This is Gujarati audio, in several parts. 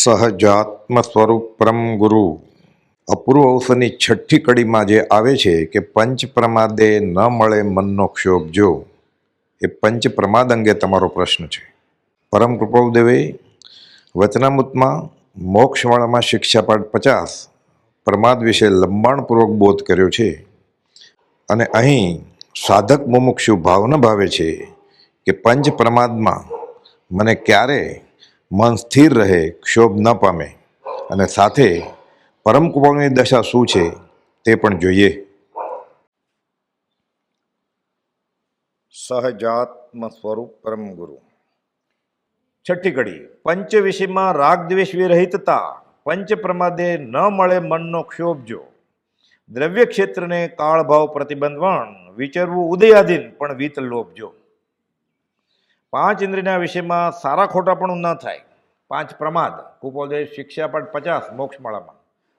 સહજાત્મ સ્વરૂપ પરમ ગુરુ. અપૂર્વ અવસરની છઠ્ઠી કડીમાં જે આવે છે કે પંચ પ્રમાદે ન મળે મનનો ક્ષોભ જો, એ પંચ પ્રમાદ અંગે તમારો પ્રશ્ન છે. પરમ કૃપાલદેવે વચનામૃતમાં મોક્ષવાળામાં શિક્ષાપાઠ પચાસ પ્રમાદ વિશે લંબાણપૂર્વક બોધ કર્યો છે. અને અહીં સાધક મુમુક્ષુ ભાવના ભાવે છે કે પંચ પ્રમાદમાં મને ક્યારે મન સ્થિર રહે, ક્ષોભ ન પામે. અને સાથે પરમ કૃપાળુની દશા શું છે તે પણ જોઈએ. સહજાત્મ સ્વરૂપ પરમ ગુરુ. છઠ્ઠી કડી. પંચ વિષયમાં રાગ દ્વેષ વિરહિતતા. પંચ પ્રમાદે ન મળે મનનો ક્ષોભ જો. દ્રવ્ય ક્ષેત્રને કાળભાવ પ્રતિબંધવણ વિચારવું ઉદયાધીન પણ વીત લોભ જો. પાંચ ઇન્દ્રિયના વિષયમાં સારા ખોટા પણ ન થાય. પાંચ પ્રમાદ. કુપોદેશ શિક્ષાપાઠ પચાસ મોક્ષમાળામાં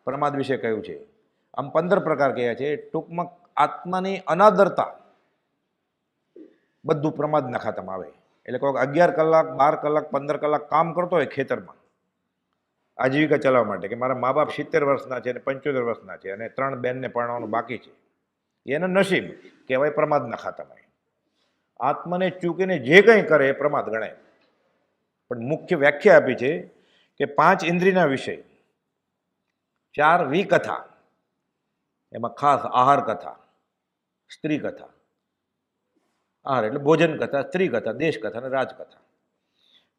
પ્રમાદ વિશે કહ્યું છે. આમ પંદર પ્રકાર કહ્યા છે. ટૂંકમાં આત્માની અનાદરતા બધું પ્રમાદ ખાતામાં આવે. એટલે કોઈક અગિયાર કલાક, બાર કલાક, પંદર કલાક કામ કરતો હોય ખેતરમાં. આજીવિકા ચલાવવા માટે કે મારા મા બાપ સિત્તેર વર્ષના છે અને પંચોતેર વર્ષના છે અને ત્રણ બેનને પરણવાનું બાકી છે. એનું નસીબ કહેવાય પ્રમાદના ખાતામાં. આત્માને ચૂકીને જે કંઈ કરે એ પ્રમાદ ગણાય. પણ મુખ્ય વ્યાખ્યા આપી છે કે પાંચ ઇન્દ્રિયના વિષય, ચાર વિકથા, એમાં ખાસ આહાર કથા સ્ત્રી કથા આહાર એટલે ભોજન કથા સ્ત્રી કથા દેશ કથા અને રાજકથા.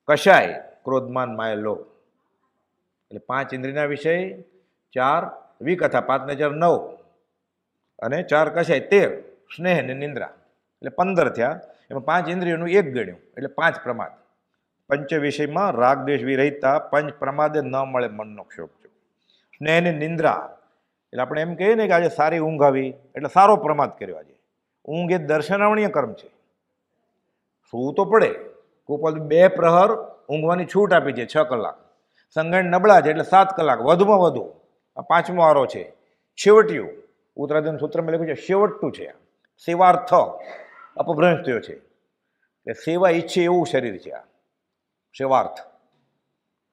કશાય ક્રોધમાન માય લો. એટલે પાંચ ઇન્દ્રિયના વિષય, ચાર વિકથા પાંચને ચાર નવ. અને ચાર કશાય, તેર, સ્નેહ ને નિંદ્રા. એટલે પંદર થયા. એમાં પાંચ ઇન્દ્રિયોનું એક ગણ્યું, એટલે પાંચ પ્રમાદ. પંચ વિષયમાં રાગ દ્વેષ વિરહિતતા પંચ પ્રમાદે ન મળે મનનો ક્ષોભ જો. સ્નેહ ને નિંદ્રા. એટલે આપણે એમ કહીએ ને કે આજે સારી ઊંઘ આવી, એટલે સારો પ્રમાદ કર્યો આજે. ઊંઘ એ દર્શનાવણીય કર્મ છે. સૂવું તો પડે. કુપલ બે પ્રહર ઊંઘવાની છૂટ આપી છે, છ કલાક. સંગણ નબળા છે, એટલે સાત કલાક. વધુમાં વધુ. આ પાંચમો આરો છે. છેવટિયું. ઉત્તરાધન સૂત્રમાં લખ્યું છે, છેવટું છે સેવાર્થ અપભ્રંશ થયો છે. કે સેવા ઈચ્છે એવું શરીર છે આ. સેવાર્થ.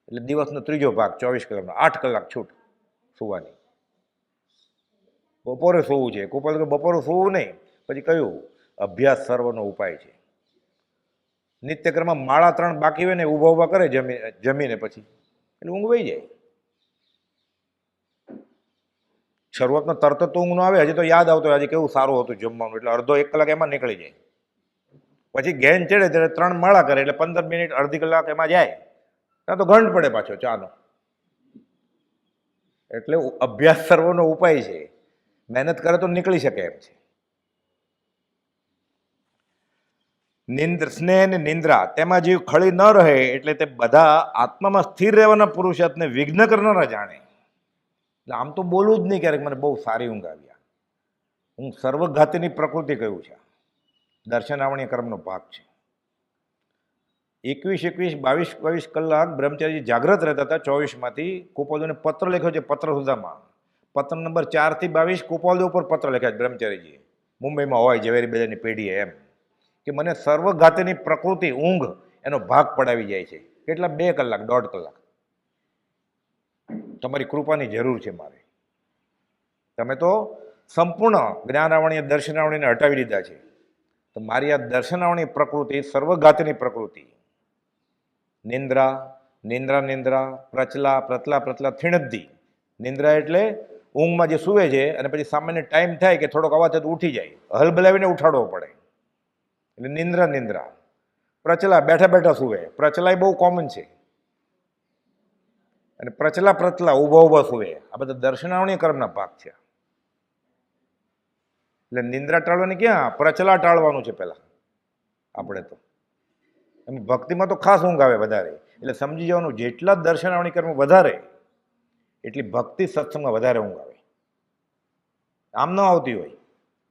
એટલે દિવસનો ત્રીજો ભાગ, ચોવીસ કલાકનો, આઠ કલાક છૂટ સુવાની. બપોરે સૂવું છે. કુપલ કે બપોરે સૂવું નહીં, પછી કયું? અભ્યાસ સર્વનો ઉપાય છે. નિત્યક્રમમાં માળા ત્રણ બાકી હોય ને ઊભા ઊભા કરે જમી, જમીને પછી. એટલે ઊંઘ વહી જાય. શરૂઆતમાં તરત તો ઊંઘ ન આવે, હજી તો યાદ આવતો આજે કેવું સારું હતું જમવાનું. એટલે અડધો એક કલાક એમાં નીકળી જાય. પછી ગેન ચડે ત્યારે ત્રણ માળા કરે એટલે પંદર મિનિટ, અડધી કલાક એમાં જાય. ત્યાં તો ઘંટ પડે પાછો ચાનો. એટલે અભ્યાસ સર્વનો ઉપાય છે. મહેનત કરે તો નીકળી શકે એમ છે. નિંદ્ર, સ્નેહ અને નિંદ્રા, તેમાં જીવ ખળી ન રહે એટલે તે બધા આત્મામાં સ્થિર રહેવાના પુરુષાર્થને વિઘ્ન કરનારા જાણે. એટલે આમ તો બોલવું જ નહીં ક્યારેક, મને બહુ સારી ઊંઘ આવી હું સર્વઘાતીની પ્રકૃતિ કહ્યું છે. દર્શનાવણી કર્મનો ભાગ છે. એકવીસ એકવીસ, બાવીસ બાવીસ કલાક બ્રહ્મચારી જાગ્રત રહેતા હતા ચોવીસમાંથી કુપોદોને પત્ર લખ્યો છે પત્ર સુધામાં. પત્ર નંબર ચારથી બાવીસ કુપોલદો ઉપર પત્ર લખ્યા છે બ્રહ્મચારીજીએ. મુંબઈમાં હોય ઝવેરી બજારની પેઢીએ એમ. કે મને સર્વઘાતીની પ્રકૃતિ ઊંઘ એનો ભાગ પડાવી જાય છે. કેટલા? બે કલાક, દોઢ કલાક. તમારી કૃપાની જરૂર છે મારે. તમે તો સંપૂર્ણ જ્ઞાનાવણીય દર્શનાવણીને હટાવી દીધા છે. તો મારી આ દર્શનાવણી પ્રકૃતિ સર્વઘાતની પ્રકૃતિ. નિંદ્રા નિંદ્રા નિંદ્રા, પ્રચલા પ્રતલા પ્રતલા થીણદ્દી નિંદ્રા એટલે ઊંઘમાં જે સૂવે છે અને પછી સામાન્ય ટાઈમ થાય કે થોડોક અવાજ થાય તો ઉઠી જાય. હલબલાવીને ઉઠાડવો પડે. એટલે નિંદ્રા નિંદ્રા. પ્રચલા બેઠા બેઠા સૂવે. પ્રચલા એ બહુ કોમન છે. અને પ્રચલા પ્રચલા, ઊભા ઊભા સૂવે. આ બધા દર્શનાવણી કર્મના ભાગ છે. એટલે નિંદ્રા ટાળવાની ક્યાં? પ્રચલા ટાળવાનું છે પહેલાં. આપણે તો. એમ ભક્તિમાં તો ખાસ ઊંઘ આવે વધારે. એટલે સમજી જવાનું, જેટલા દર્શનાવણી કર્મ વધારે, એટલી ભક્તિ સત્સંગમાં વધારે ઊંઘ આવે. આમ ન આવતી હોય.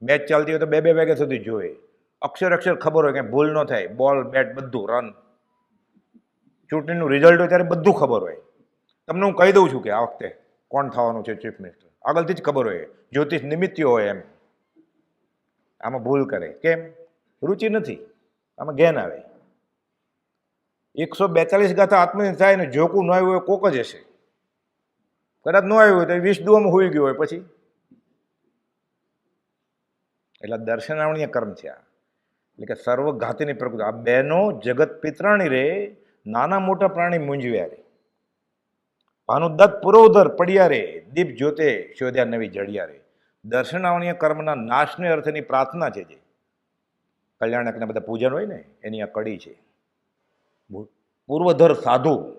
મેચ ચાલતી હોય તો બે બે વાગ્યા સુધી જોવે. અક્ષર અક્ષર ખબર હોય કે ભૂલ ન થાય. બોલ, બેટ, બધું, રન. ચૂંટણીનું રિઝલ્ટ હોય ત્યારે બધું ખબર હોય. તમને હું કહી દઉં છું કે આ વખતે કોણ થવાનું છે ચીફ મિનિસ્ટર આગળથી જ ખબર હોય. જ્યોતિષ નિમિત્ત હોય એમ. આમાં ભૂલ કરે. કેમ? રુચિ નથી. આમાં જ્ઞાન આવે. એકસો બેતાલીસ ગાથા આત્મનિર્ભર થાય ને જોકું ન આવ્યું હોય કોક જ હશે. કદાચ ન આવ્યું હોય તો વીસ દુવામાં હોઈ ગયું હોય પછી. એટલે દર્શનાવણીય કર્મ છે આ. એટલે કે સર્વઘાતીની પ્રકૃતિ. આ બહેનો જગત પિતરાણી રે, નાના મોટા પ્રાણી મૂંઝવ્યા રે. ભાનું દત્ત પુરોધર પડ્યા રે, દીપ જ્યોતે શોધ્યા નવી જડિયા રે. દર્શનાવણીય કર્મના નાશને અર્થની પ્રાર્થના છે જે. કલ્યાણકના બધા પૂજન હોય ને, એની આ કડી છે. પૂર્વધર સાધુ.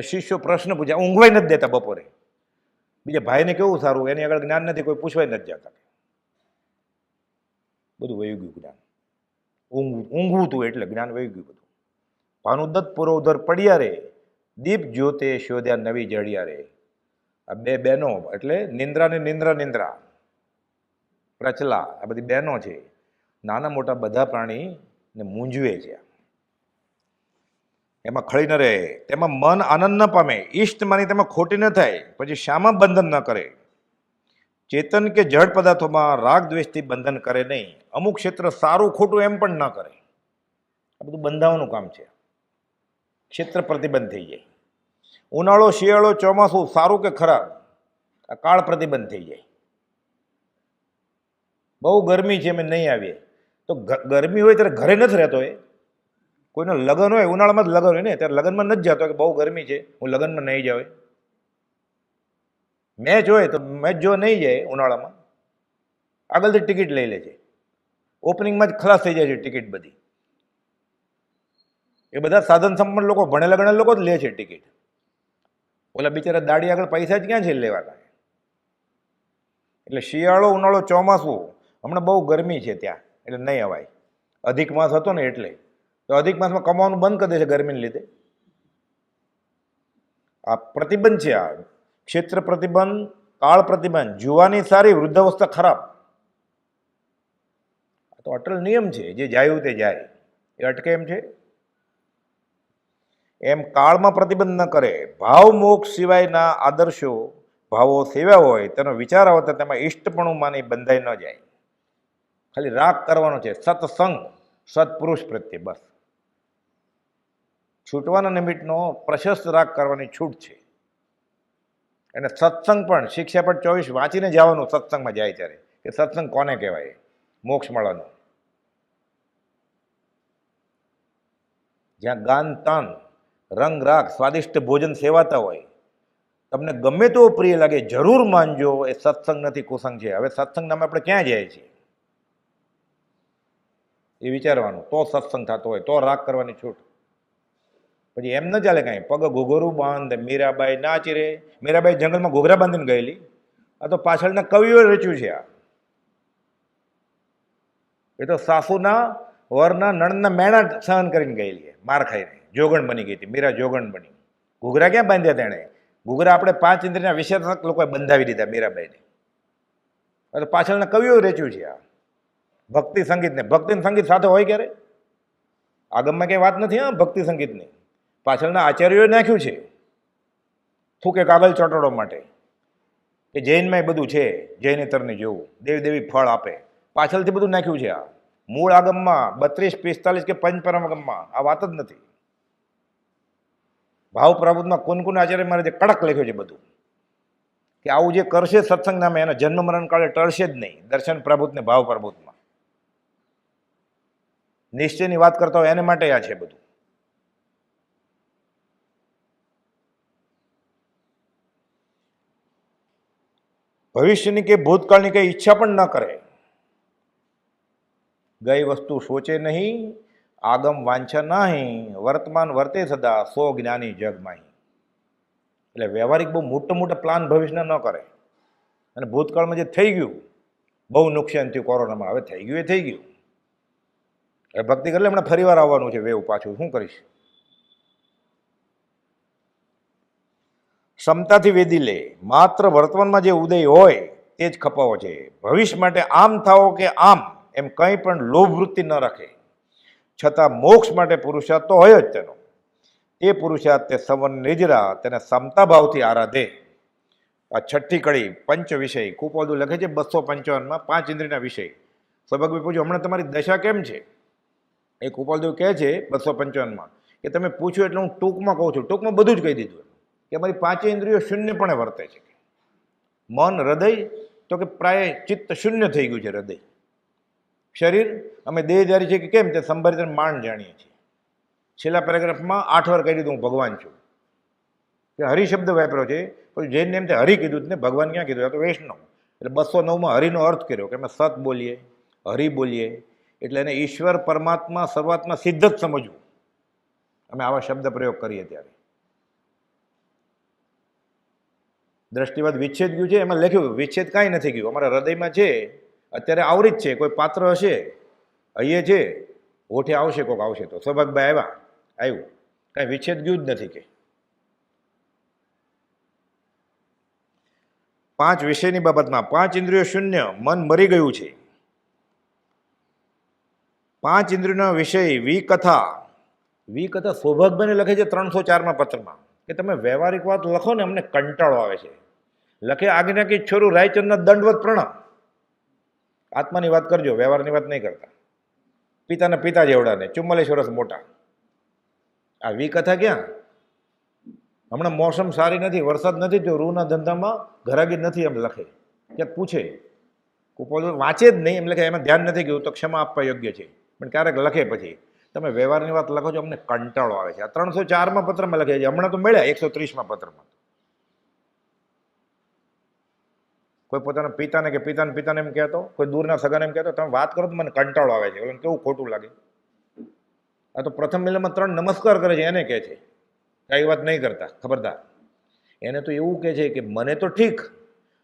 શિષ્યો પ્રશ્ન પૂછ્યા ઊંઘવાય નથી દેતા બપોરે. બીજા ભાઈને કેવું સારું, એની આગળ જ્ઞાન નથી, કોઈ પૂછવાય નથી જતા. બધું વહી ગયું જ્ઞાન. ઊંઘ ઊંઘવું હતું એટલે જ્ઞાન વહી ગયું બધું. ભાનુદત્ત પૂર્વધર પડ્યા રે, દીપ જ્યોતે શોધ્યા નવી જડિયા રે. આ બે બહેનો, એટલે નિંદ્રા ને નિંદ્રા નિંદ્રા, પ્રચલા, આ બધી બહેનો છે. નાના મોટા બધા પ્રાણીને મૂંઝવે છે. એમાં ખળી ન રહે, તેમાં મન આનંદ ન પામે, ઈષ્ટ માની તેમાં ખોટી ન થાય, પછી શામાં બંધન ન કરે. ચેતન કે જળ પદાર્થોમાં રાગ દ્વેષથી બંધન કરે નહીં, અમુક ક્ષેત્ર સારું ખોટું એમ પણ ન કરે. આ બધું બંધાવાનું કામ છે. ક્ષેત્ર પ્રતિબંધ થઈ જાય. ઉનાળો, શિયાળો ચોમાસું સારું કે ખરાબ? આ કાળ પ્રતિબંધ થઈ જાય. બહુ ગરમી છે અમે નહીં આવીએ. તો ગરમી હોય ત્યારે ઘરે નથી રહેતો એ. કોઈને લગ્ન હોય, ઉનાળામાં જ લગ્ન હોય ને, ત્યારે લગ્નમાં નથી જતો કે બહુ ગરમી છે, હું લગ્નમાં નહીં જાવ મેચ હોય તો મેચ જો નહીં જાય ઉનાળામાં, આગળથી ટિકિટ લઈ લે છે ઓપનિંગમાં જ ખલાસ થઈ જાય છે ટિકિટ બધી. એ બધા સાધન સંપન્ન લોકો, ભણેલા ગણેલા લોકો જ લે છે ટિકિટ. ઓલા બિચારા દાડી આગળ પૈસા જ ક્યાં છે લેવાના? એટલે શિયાળો, ઉનાળો ચોમાસું, હમણાં બહુ ગરમી છે ત્યાં, એટલે નહીં અવાય. અધિક માસ હતો ને એટલે. તો અધિક માસમાં કમાવાનું બંધ કરી દે છે ગરમીને લીધે. આ પ્રતિબંધ છે આ. ક્ષેત્ર પ્રતિબંધ, કાળ પ્રતિબંધ, જુવાની સારી વૃદ્ધાવસ્થા ખરાબ. આ તો અટલ નિયમ છે, જે જાયું તે જાય. એ અટકે એમ છે? એમ કાળમાં પ્રતિબંધ ન કરે. ભાવ મોક્ષ સિવાયના આદર્શો, ભાવો સેવ્યા હોય, તેનો વિચાર આવતા તેમાં ઇષ્ટપણું બંધાઈ ન જાય. ખાલી રાગ કરવાનો છે. સત્સંગ, સત્પુરુષ પ્રત્યે બસ. છૂટવાના નિમિત્તનો પ્રશસ્ત રાગ કરવાની છૂટ છે. અને સત્સંગ પણ, શિક્ષા પણ ચોવીસ વાંચીને જવાનું સત્સંગમાં જાય ત્યારે. કે સત્સંગ કોને કહેવાય? મોક્ષ મળવાનું જ્યાં ગાન તાન રંગ રાગ, સ્વાદિષ્ટ ભોજન સેવાતા હોય. તમને ગમે તેવો પ્રિય લાગે, જરૂર માનજો, એ સત્સંગ નથી, કુસંગ છે. હવે સત્સંગ નામે આપણે ક્યાં જાય છીએ? એ વિચારવાનું, તો સત્સંગ થતો હોય, તો રાગ કરવાની છૂટ. પછી એમ ન ચાલે કાંઈ, પગ ઘોઘરું બાંધ, મીરાબાઈ નાચી રે મીરાબાઈ જંગલમાં ઘોઘરા બાંધીને ગયેલી. આ તો પાછળના કવિઓએ રચ્યું છે આ. એ તો સાસુના, વરના નણના મેણા સહન કરીને ગયેલી માર ખાઈને. જોગણ બની ગઈ હતી, મીરા જોગણ બની. ઘૂઘરા ક્યાં બાંધ્યા તેણે? ઘૂઘરા આપણે પાંચ ઇન્દ્રિયના વિશેષક લોકોએ બંધાવી દીધા મીરાબાઈને. તો પાછળના કવિઓ રચ્યું છે આ. ભક્તિ સંગીતને. ભક્તિ સંગીત સાથે હોય ક્યારે? આગમમાં કંઈ વાત નથી, હા, ભક્તિ સંગીતની. પાછળના આચાર્યોએ નાખ્યું છે. થૂકે કાગળ ચોટાડો માટે. કે જૈનમાં એ બધું છે જૈનેતરની જેવું. દેવી દેવી ફળ આપે. પાછળથી બધું નાખ્યું છે આ. મૂળ આગમમાં બત્રીસ, પિસ્તાલીસ કે પંચપરમ આગમમાં આ વાત જ નથી. ભાવ પ્રબુદ્ધમાં કોન કોન આચાર્ય મારે જે કડક લખ્યું છે બધું? કે આવું જે કરશે સત્સંગ નામે એના જન્મ મરણ કાળે ટળશે જ નહીં, દર્શન પ્રભુત ને ભાવ પ્રભુતમાં નિશ્ચયની વાત કરતા હોય એને માટે આ છે બધું. ભવિષ્યની કે ભૂતકાળની કઈ ઈચ્છા પણ ન કરે. ગઈ વસ્તુ સોચે નહીં આગમ વાંછન નહીં, વર્તમાન વર્તે સદા, સો જ્ઞાની જગમાં એટલે વ્યવહારિક બહુ મોટો મોટો પ્લાન ભવિષ્યને ન કરે. અને ભૂતકાળમાં જે થઈ ગયું, બહુ નુકસાન થયું, કોરોનામાં હવે થઈ ગયું એ થઈ ગયું. હવે ભક્તિ કરી લે, હમણાં ફરીવાર આવવાનું છે વેવ પાછું, શું કરીશ? ક્ષમતાથી વેદી લે, માત્ર વર્તમાનમાં જે ઉદય હોય, તે જ ખપાવો છે. ભવિષ્ય માટે આમ થાવો કે આમ, એમ કંઈ પણ લોભ વૃત્તિ ન રાખે. છતાં મોક્ષ માટે પુરુષાર્થ તો હોય જ તેનો. એ પુરુષાર્થ તે સવન નિજરા તેને સમતા ભાવથી આરાધે. આ છઠ્ઠી કડી પંચ વિષય. કુપોદુ લખે છે બસો પંચાવનમાં પાંચ ઇન્દ્રિયના વિષય. સૌભાગ્ય પૂછ્યું હમણાં તમારી દશા કેમ છે? એ કુપાલદેવ કહે છે બસો પંચાવનમાં કે, તમે પૂછ્યું એટલે હું ટૂંકમાં કહું છું. ટૂંકમાં બધું જ કહી દીધું કે અમારી પાંચે ઇન્દ્રિયો શૂન્યપણે વર્તે છે. મન, હૃદય, તો કે પ્રાય ચિત્ત શૂન્ય થઈ ગયું છે, હૃદય. શરીર અમે દેહધારી છે કે કેમ તે સંભારી માણ જાણીએ છીએ. છેલ્લા પેરેગ્રાફમાં આઠ વાર કહી દીધું હું ભગવાન છું. કે હરિ શબ્દ વાપર્યો છે. પછી જૈન એમ તે હરિ કીધું ને, ભગવાન ક્યાં કીધું? તો વૈષ્ણવ. એટલે બસો નવમાં હરિનો અર્થ કર્યો કે અમે સત બોલીએ, હરિ બોલીએ. એટલે એને ઈશ્વર, પરમાત્મા શરૂઆતમાં સિદ્ધ જ સમજવું. અમે આવા શબ્દ પ્રયોગ કરીએ ત્યારે. દ્રષ્ટિવાદ વિચ્છેદ ગયું છે. એમાં લખ્યું, વિચ્છેદ કાંઈ નથી ગયું. અમારા હૃદયમાં છે અત્યારે આવરી જ છે, કોઈ પાત્ર હશે? અહીંયા છે? હોઠે આવશે કોઈક આવશે તો. સૌભાગભાઈ આવ્યા. આવ્યું. કાંઈ વિચ્છેદ ગયું જ નથી કે. પાંચ વિષયની બાબતમાં, પાંચ ઇન્દ્રિયો શૂન્ય, મન મરી ગયું છે. પાંચ ઇન્દ્રિયોના વિષય, વિકથા. વિકથા સૌભાગભાઈને લખે છે ત્રણસો ચારમાં પત્રમાં. કે તમે વ્યવહારિક વાત લખો ને અમને કંટાળો આવે છે. લખે આજ્ઞા કે છોરું રાયચંદના દંડવત પ્રણામ. આત્માની વાત કરજો, વ્યવહારની વાત નહીં કરતા. પિતાના પિતા જેવડાને ચુમ્માલીસ વર્ષ મોટા. આ વિકથા ક્યાં? હમણાં મોસમ સારી નથી, વરસાદ નથી તો રૂના ધંધામાં ઘરાગી નથી એમ લખે. ક્યાંક પૂછે. કુપોલ વાંચે જ નહીં એમ લખે, એમાં ધ્યાન નથી ગયું તો ક્ષમા આપવા યોગ્ય છે. પણ ક્યારેક લખે પછી. તમે વ્યવહારની વાત લખો છો અમને કંટાળો આવે છે. આ ત્રણસો ચારમાં પત્રમાં લખે છે. હમણાં તો મળ્યા એકસો ત્રીસમાં પત્રમાં. કોઈ પોતાના પિતાને કે પિતાને પિતાને એમ કહેતો, કોઈ દૂરના સગાને એમ કહેતો, તમે વાત કરો તો મને કંટાળો આવે છે. એમ કેવું ખોટું લાગે? આ તો પ્રથમ મિલનમાં ત્રણ નમસ્કાર કરે છે, એને કહે છે. કાંઈ વાત નહીં કરતા, ખબરદાર. એને તો એવું કહે છે કે, મને તો ઠીક.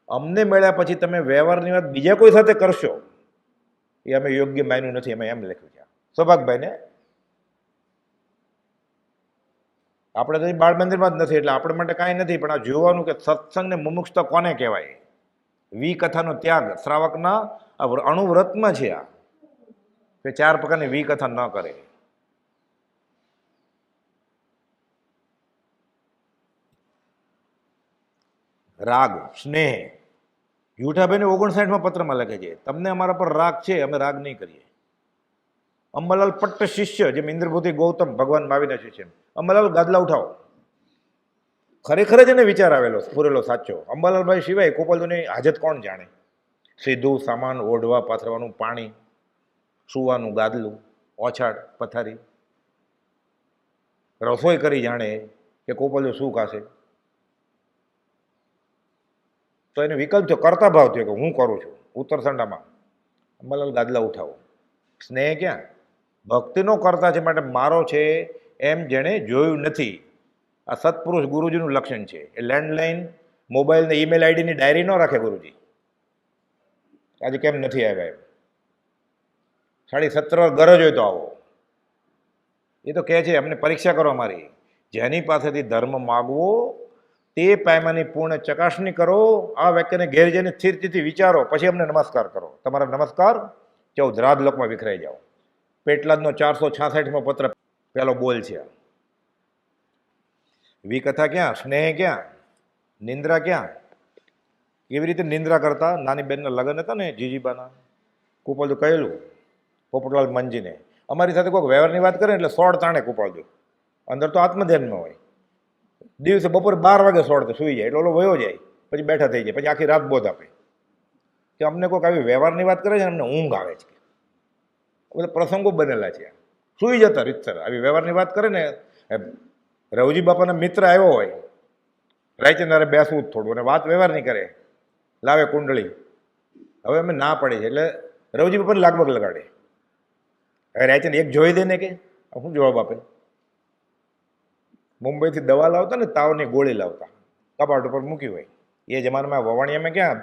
અમને મળ્યા પછી તમે વ્યવહારની વાત બીજા કોઈ સાથે કરશો? એ અમે યોગ્ય માન્યું નથી, અમે એમ લખ્યું છે. સૌભાગભાઈને, આપણે તો બાળ મંદિરમાં જ નથી, એટલે આપણે માટે કાંઈ નથી, પણ આ જોવાનું કે સત્સંગને મુમુક્ષતા કોને કહેવાય? વી કથાનો ત્યાગ, શ્રાવકના અણુવ્રતમાં છે આ. કે ચાર પ્રકારની વી કથા ન કરે. રાગ, સ્નેહ. જૂઠાભાઈને ઓગણસાઠમાં પત્રમાં લખે છે, તમને અમારા પર રાગ છે, અમે રાગ નહીં કરીએ. અંબાલાલ પટ્ટ શિષ્ય જેમ ઇન્દ્રભૂતિ ગૌતમ ભગવાન માવીના શિષ્ય અંબાલાલ ગાદલા ઉઠાવો. ખરેખર જ એને વિચાર આવેલો પૂરેલો સાચો. અંબાલાલભાઈ સિવાય ગોપાલદુની હાજત કોણ જાણે? સીધું સામાન ઓઢવા, પાથરવાનું પાણી, સૂવાનું ગાદલું, ઓછાડ, પથારી. રસોઈ કરી જાણે કે ગોપાલદુ શું ખાશે? તો એને વિકલ્પ થયો, કરતા ભાવ થયો કે હું કરું છું, ઉત્તરસંડામાં. અંબાલાલ ગાદલા ઉઠાવો. સ્નેહ ક્યાં? ભક્તિનો કરતા છે, માટે મારો છે એમ જેણે જોયું નથી. આ સત્પુરુષ ગુરુજીનું લક્ષણ છે. એ લેન્ડલાઇન મોબાઈલ ને ઈમેલ આઈડીની ડાયરી ન રાખે ગુરુજી. આજે કેમ નથી આવ્યા એમ? સાડી સત્તર ગરજ હોય તો આવો. એ તો કહે છે, અમને પરીક્ષા કરો અમારી. જેની પાસેથી ધર્મ માગવો, તે પાયમાની પૂર્ણ ચકાસણી કરો, આ વ્યક્તિને ઘેર જઈને સ્થિરથી વિચારો, પછી અમને નમસ્કાર કરો. તમારા નમસ્કાર ચૌદ રાત લોકમાં વિખરાઈ જાઓ. પેટલાદનો ચારસો છાસઠમાં પત્ર પહેલો બોલ છે. વિકથા ક્યાં? સ્નેહ ક્યાં? નિંદ્રા ક્યાં? કેવી રીતે નિંદ્રા કરતા? નાની બહેનના લગ્ન હતા ને જીજીબાના? કુપાલદુ કહેલું, પોપટલાલ મંજીને, અમારી સાથે કોઈક વ્યવહારની વાત કરે એટલે સોળ તાણે કુપળજો અંદર તો આત્મધ્યાનમાં હોય. દિવસે બપોરે બાર વાગે સોળતે સૂઈ જાય, એટલે ઓલો વયો જાય, પછી બેઠા થઈ જાય, પછી આખી રાત બોધ આપે. કે અમને કોઈક આવી વ્યવહારની વાત કરે છે ને અમને ઊંઘ આવે છે. બધા પ્રસંગો બનેલા છે. સુઈ જતા રીતસર, આવી વ્યવહારની વાત કરે ને રવજી બાપાના મિત્ર આવ્યો હોય રાયચંદારે બેસવું જ થોડું અને વાત વ્યવહાર નહીં કરે, લાવે કુંડળી. હવે અમે ના પડે છે, એટલે રવજી બાપાને લાગવગ લગાડે. હવે રાયચંદ એક જોઈ દે ને કે શું જવાબ આપે? મુંબઈથી દવા લાવતા ને તાવની ગોળી લાવતા, કબાટ ઉપર મૂકી હોય. એ જમાનામાં વવાણિયામાં ક્યાં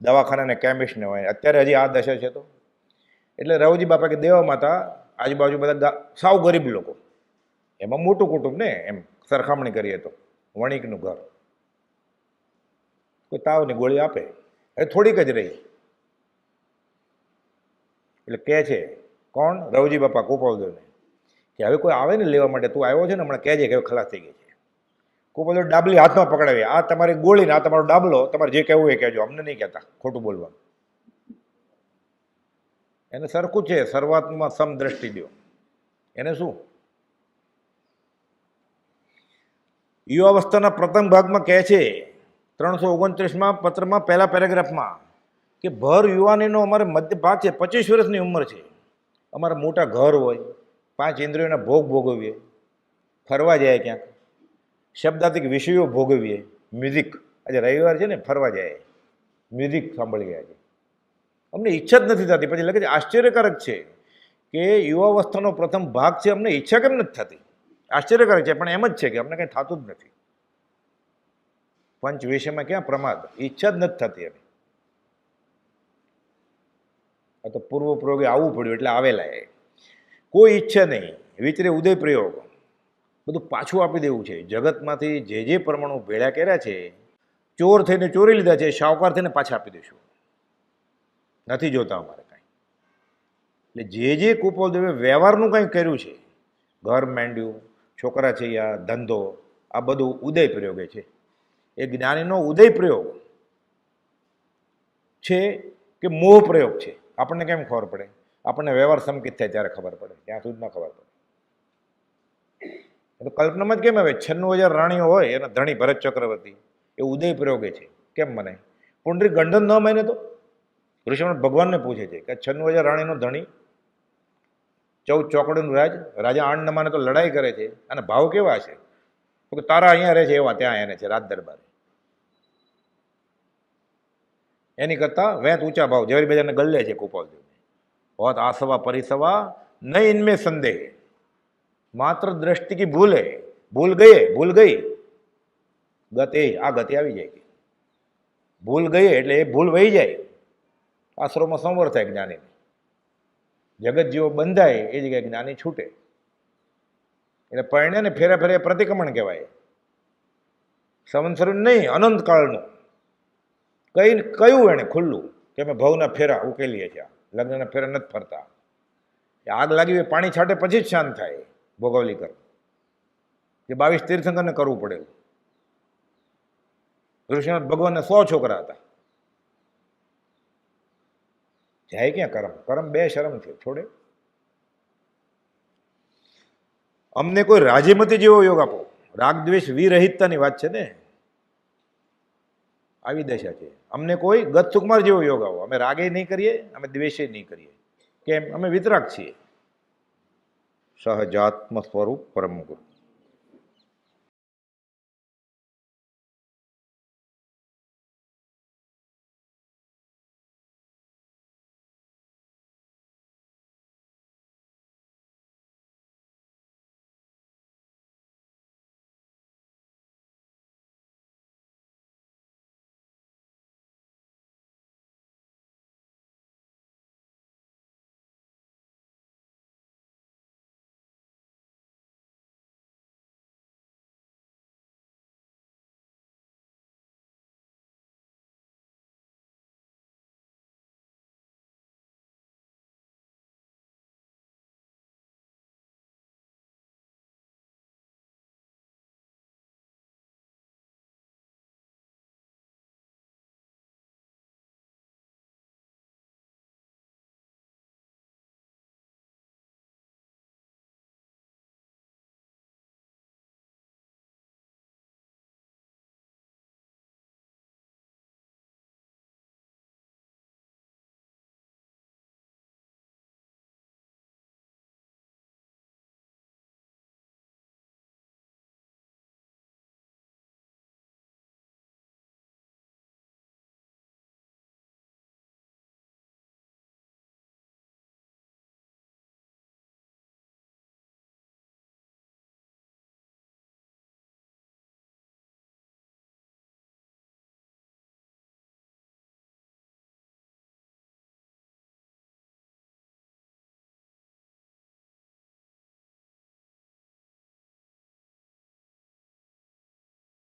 દવાખાના ને કેમિસ્ટ ને હોય, અત્યારે હજી આ દશા છે તો. એટલે રવજી બાપા કે દેવા માતા, આજુબાજુ બધા સાવ ગરીબ લોકો. એમાં મોટું કુટુંબ ને એમ. સરખામણી કરીએ તો, વણિકનું ઘર. કોઈ તાવની ગોળી આપે? એ થોડીક જ રહી. એટલે કહે છે, કોણ? રવજી બાપા કુપાવદોને કે હવે કોઈ આવે ને લેવા માટે, તું આવ્યો છે ને? હમણાં કહેજે કે હવે ખલાસ થઈ ગઈ છે. કુપાવદો ડાબલી હાથમાં પકડાવી. આ તમારી ગોળી ને આ તમારો ડાબલો, તમારે જે કહેવું એ કહેજો. અમને નહીં કહેતા, ખોટું બોલવાનું. એને સરખું છે, શરૂઆતમાં સમદ્રષ્ટિ દો એને શું? યુવાવસ્થાના પ્રથમ ભાગમાં કહે છે ત્રણસો ઓગણત્રીસમાં પત્રમાં પહેલા પેરેગ્રાફમાં કે ભર યુવાનીનો અમારે મધ્ય ભાગ છે, પચીસ વર્ષની ઉંમર છે. અમારા મોટા ઘર હોય, પાંચ ઇન્દ્રિયોના ભોગ ભોગવીએ, ફરવા જાય ક્યાંક શબ્દાતિક વિષયો ભોગવીએ મ્યુઝિક આજે રવિવાર છે ને, ફરવા જાય. મ્યુઝિક સાંભળી ગયા છે. અમને ઈચ્છા જ નથી થતી, પછી લખે છે, આશ્ચર્યકારક છે કે યુવાવસ્થાનો પ્રથમ ભાગ છે, અમને ઈચ્છા કેમ નથી થતી? આશ્ચર્યકારક છે, પણ એમ જ છે કે અમને કંઈ થતું જ નથી. પંચ વિષયમાં ક્યાં પ્રમાદ? ઈચ્છા જ નથી થતી એની. આ તો પૂર્વ પ્રયોગે આવવું પડ્યું, એટલે આવેલા એ. કોઈ ઈચ્છા નહીં વિચરે ઉદય પ્રયોગ. બધું પાછું આપી દેવું છે. જગતમાંથી જે જે પરમાણુ ભેળા કર્યા છે, ચોર થઈને ચોરી લીધા છે, શાહુકાર થઈને પાછા આપી દઈશું. નથી જોતા અમારે કાંઈ. એટલે જે જે કુપોદેવે વ્યવહારનું કંઈ કર્યું છે, ઘર માંડ્યું છોકરા છે યા ધંધો, આ બધું ઉદય પ્રયોગે છે. એ જ્ઞાનીનો ઉદય પ્રયોગ છે કે મોહ પ્રયોગ છે? આપણને કેમ ખબર પડે? આપણને વ્યવહાર સંકિત થાય ત્યારે ખબર પડે, ત્યાં સુધી ન ખબર પડે. કલ્પનામાં જ કેમ આવે? છન્નું હજાર રાણીઓ હોય, એના ધણી ભરત ચક્રવર્તી, એ ઉદય પ્રયોગે છે. કેમ મને પુંડરી ગંડન ન માને તો? ઋષિમણ ભગવાનને પૂછે છે કે છન્નું હજાર રાણીનો ધણી ચૌદ ચોકડીનું રાજ, રાજા આણંદમાં તો લડાઈ કરે છે અને ભાવ કેવા છે? કે તારા અહીંયા રહે છે, એવા ત્યાં એને છે, રાજ દરબારે. એની કરતાં વેંત ઊંચા ભાવ ઝવેરી બજારને ગલ્લે છે કુપાલદેવ હોત આસવા પરિસવા નહીં ઇનમે સંદેહ. માત્ર દ્રષ્ટિ કી ભૂલ હે ભૂલ ગયે, ભૂલ ગઈ. ગત, આ ગતિ આવી જાય ભૂલ ગઈ એટલે એ ભૂલ વહી જાય. આશ્રમમાં સંવર થાય જ્ઞાનીને. જગત જેવો બંધાય એ જગ્યાએ જ્ઞાની છૂટે. એટલે પરણ્યાને ફેરે ફેરે પ્રતિક્રમણ કહેવાય. સંવત્સર નહીં અનંતકાળનું કઈ કયું એણે ખુલ્લું? કે અમે ભવના ફેરા ઉકેલીએ છીએ. લગ્નના ફેરા નથી ફરતા. એ આગ લાગી હોય, પાણી છાંટે પછી જ શાંત થાય ભોગવલીકર. જે બાવીસ તીર્થંકરને કરવું પડેલું. ઋષિનાથ ભગવાનના સો છોકરા હતા. જાય ક્યાં કરમ? કરમ બે શરમ છે, છોડે. અમને કોઈ રાજીમતી જેવો યોગ આપો. રાગ, દ્વેષ, વિરહિતતાની વાત છે ને? આવી દશા છે. અમને કોઈ ગત સુકુમાર જેવો યોગ આવો અમે રાગે નહીં કરીએ, અમે દ્વેષે નહીં કરીએ. કેમ? અમે વિતરાગ છીએ. સહજાત્મ સ્વરૂપ પરમ ગુરુ.